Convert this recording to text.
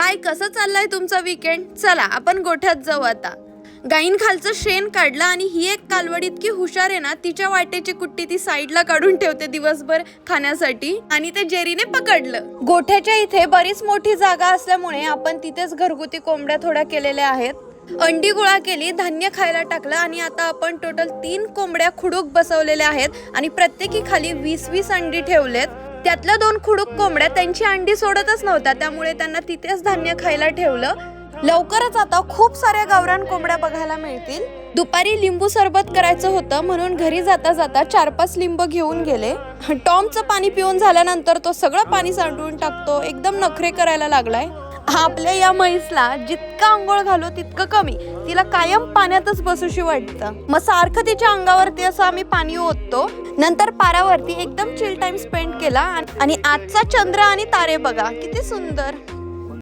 काय कसं चाललंय तुमचा विकेंड चला आपण गोठ्यात जाऊ आता. गाईन खालचं शेण काढलं आणि ही एक कालवड इतकी हुशार आहे ना तिच्या वाटेची कुट्टी ती साईडला काढून ठेवते दिवसभर खाण्यासाठी आणि ते जेरीने पकडलं. गोठ्याच्या इथे बरीच मोठी जागा असल्यामुळे आपण तिथेच घरगुती कोंबड्या थोड्या केलेल्या आहेत. अंडी गोळा केली धान्य खायला टाकलं आणि आता आपण टोटल तीन कोंबड्या खुडूक बसवलेल्या आहेत आणि प्रत्येकी खाली वीस वीस अंडी ठेवलेत. त्यातल्या दोन खुडूक कोंबड्या त्यांची अंडी सोडतच नव्हत्या त्यामुळे त्यांना तिथेच धान्य खायला ठेवलं. लवकरच आता खूप साऱ्या गावरान कोंबड्या बघायला मिळतील. दुपारी लिंबू सरबत करायचं होतं म्हणून घरी जाता जाता चार पाच लिंब घेऊन गेले. टॉमचं पाणी पिऊन झाल्यानंतर तो सगळं पाणी सांडून टाकतो एकदम नखरे करायला लागलाय. आपल्या या म्हैसला जितका आंघोळ घालू तितकं कमी. तिला कायम पाण्यातच बसूशी वाटतं. मग सारखं तिच्या अंगावरती असं आम्ही पाणी ओततो. नंतर पारावरती एकदम चिल टाइम स्पेंड केला आणि आजचा चंद्र आणि तारे बघा किती सुंदर.